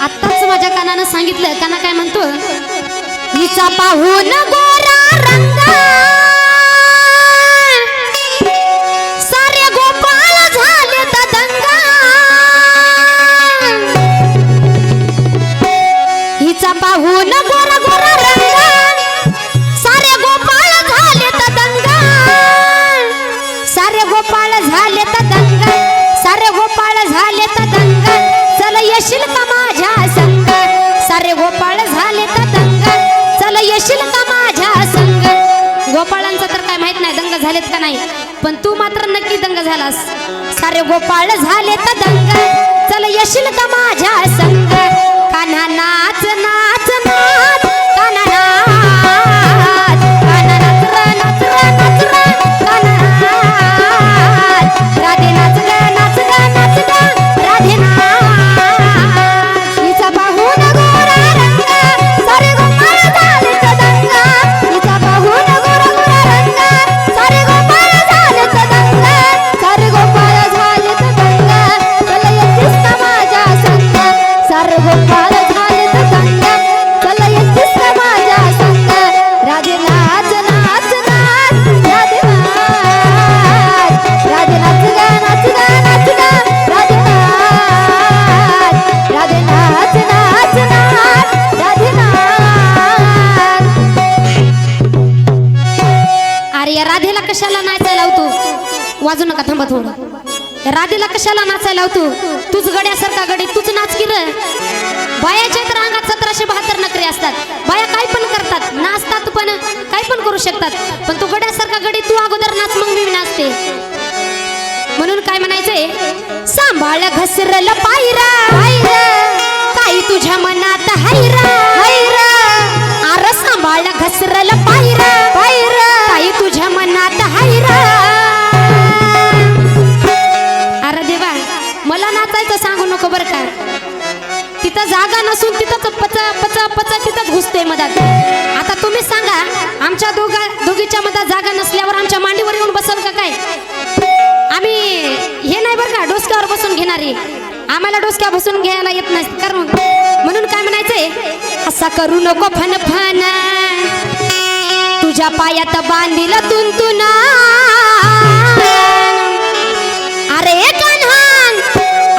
आत्ताच माझ्या कानानं सांगितलं काना काय म्हणतो हिचा पाहून गोरा रंग. दंग सारे गोपाळ झाले तर दंग चल येशील कशाला नाचायला लावतो? वाजू नका थांबा थोडं. राधेला कशाला नाचायला लावतो? तूच गड्यासारखा गडी तूच नाच किर बायाच्या तर अंगात सतराशे बहात्तर नकरी असतात. बाया काय पण करतात. नाचतात पण काय पण करू शकतात. पण तू गड्यासारखा गडी तू अगोदर नाच मग मी नाचते. म्हणून काय म्हणायचंय? सांभाळ घसरल पायरा. काय तुझ्या मनात हैरा हैरा आर सांभाळ घसरल पायरा. पायरा. काय तुझ्या मनात मला नाचायचं सांगू नको बरं का. तिथं जागा नसून तिथंच पच पच पच तिथंच घुसते मधात. आता तुम्ही सांगा आमच्या दोघा दोघीच्या मधात जागा नसल्यावर आमच्या मांडीवर येऊन बसल का काय? आम्ही हे नाही बरं का डोसक्यावर बसून घेणारी. आम्हाला डोसक्या बसून घ्यायला येत नाही कारण म्हणून काय म्हणायचंय? असा करू नको फन फन तुझ्या पायात बांधील तुंतुना अरे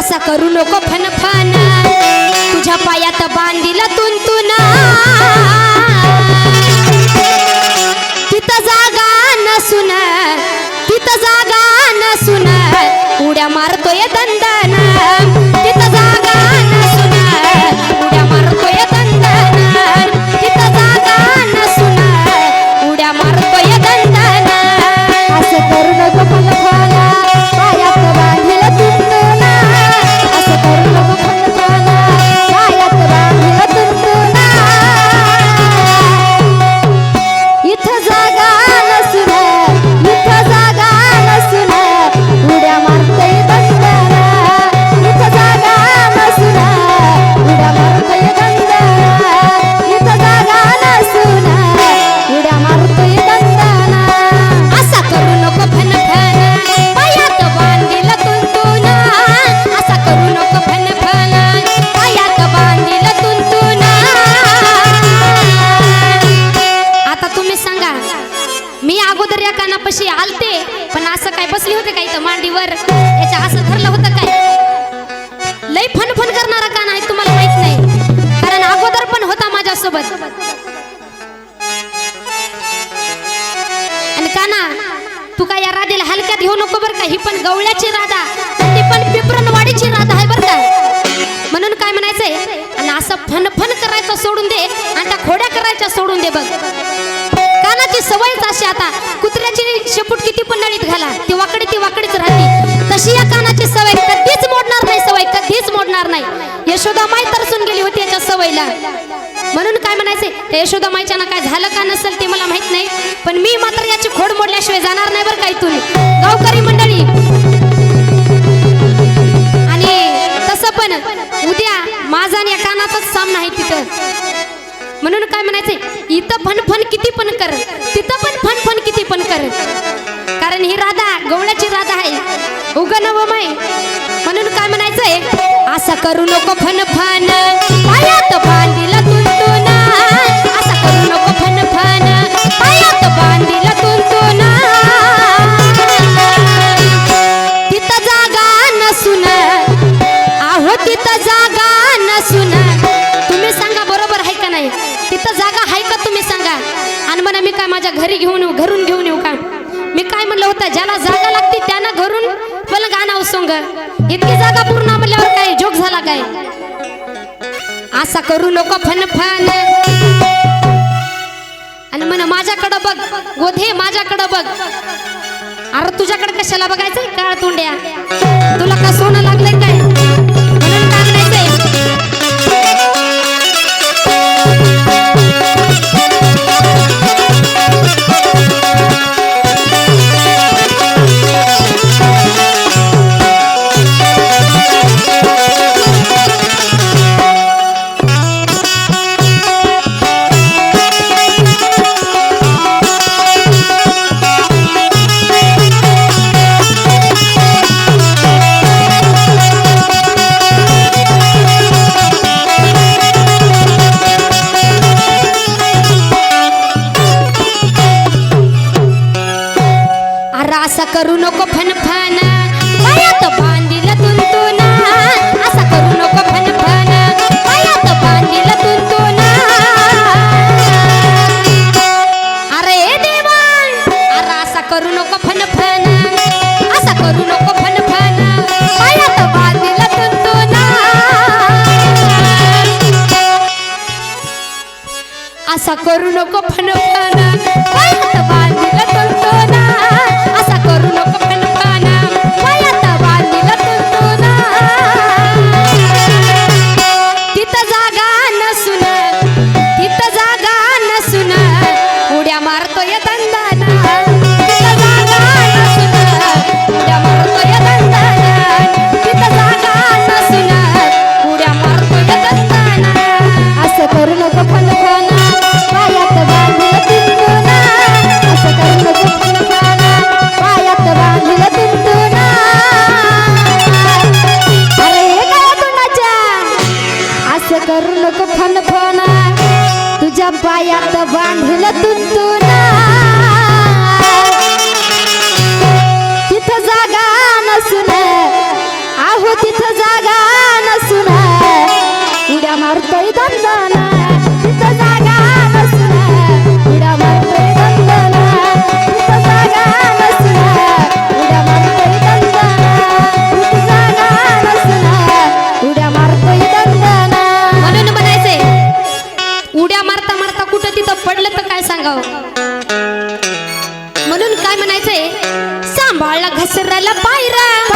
असा करू नको फन तुझ्या पायात बांधील तुंतुना तिथं जागा नसून तिथं जागा नसून. उड्या मारतोय दंदा यशोदा यशोदामाईच्यानं काय झालं का नसेल ते मला माहीत नाही. पण मी मात्र याची खोड मोडल्याशिवाय जाणार नाही बरं काय इथून. गावकरी मंडळी. आणि तसं पण उद्या माझा आणि या कानाचाच सामना आहे तिथं. म्हणून काय म्हणायचंय? इथं फनफन किती पण कर. तिथं पण फनफन किती पण कर. कारण ही राधा गवळ्याची राधा आहे. उग नव माय म्हणून काय म्हणायचंय? असं करू नको फन फन. बघ. अरे तुझ्याकडे कशाला बघायचं? काळ तुंड्या तुला का सोनं लागलंय? करू नको फन फन असा करू नको फन फन पायात बांधला तुंतुना असा करू नको फन फन सांभाळला घसरला पायरा.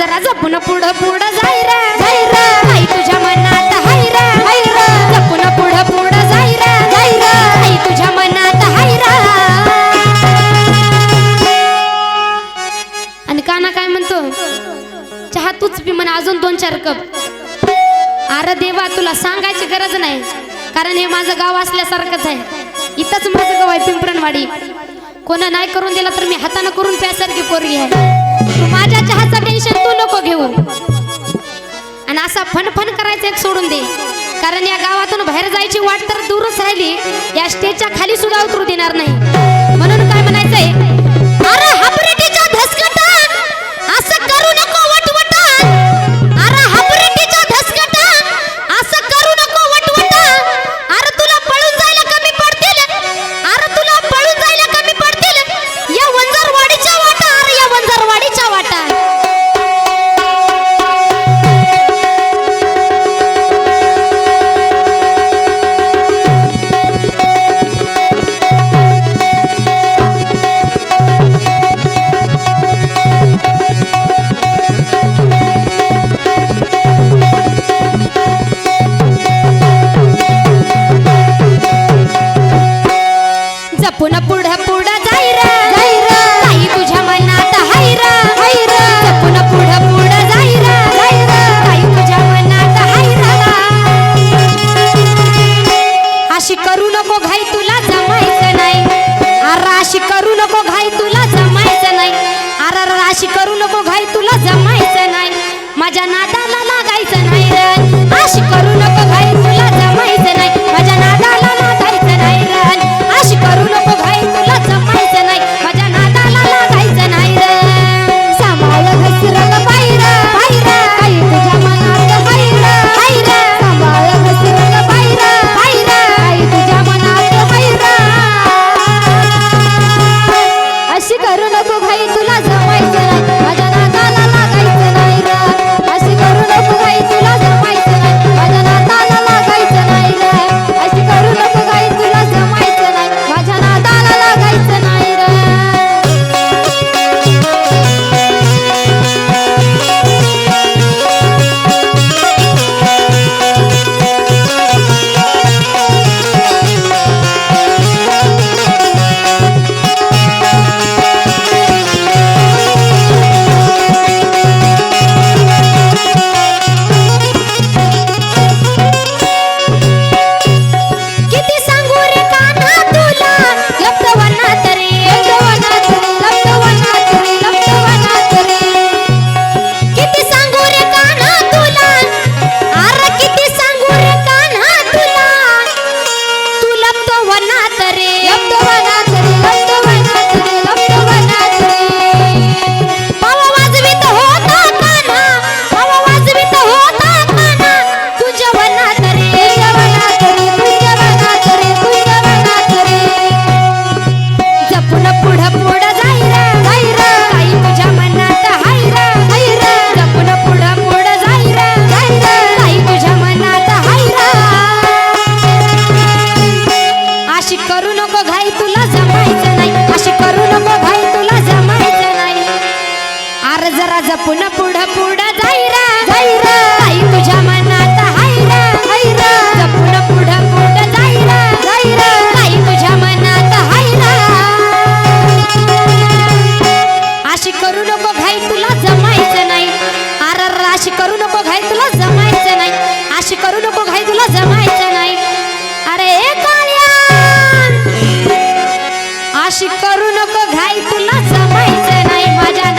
जरा जपून पुढं पुढं जाई रा. जाई रा. आई तुझ्या मनात हाय रा. हाय रा. जपून पुढं पुढं जाई रा. जाई रा. आई तुझ्या मनात हाय रा. आणि काना काय म्हणतो? चहा तूच पी म्हणा अजून दोन चार कप. अरे देवा तुला सांगायची गरज नाही. कारण हे माझं गाव असल्यासारखंच आहे. इथंच माझं गाव आहे पिंपरणवाडी कोणा नाही करून दिला तर मी हातानं करून प्यासारखी पोरगी आहे. टेन्शन तू नको घेऊ. आणि असा फनफन करायचं एक सोडून दे. कारण या गावातून बाहेर जायची वाट तर दूरच राहिली. या स्टेजच्या खाली सुद्धा उतरू देणार नाही. म्हणून काय म्हणायचंय? करू नको घाई तुला समायचं नाही माझ्या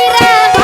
¡Mira!